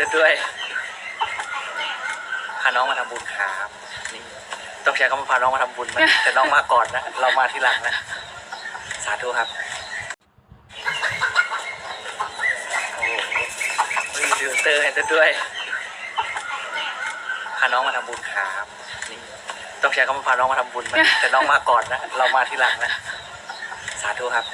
ซะด้วยพาน้องมาทำบุญครับนี่ต้องใช้คำว่าพาน้องมาทำบุญนะแต่น้องมาก่อนนะ เรามาทีหลังนะ สาธุครับโอ้โหมีฟิลเตอร์ให้ะด้วยพาน้องมาทำบุญครับนี่ต้องใช้คำว่าพาน้องมาทำบุญนะแต่น้องมาก่อนนะ เรามาทีหลังนะ สาธุครับ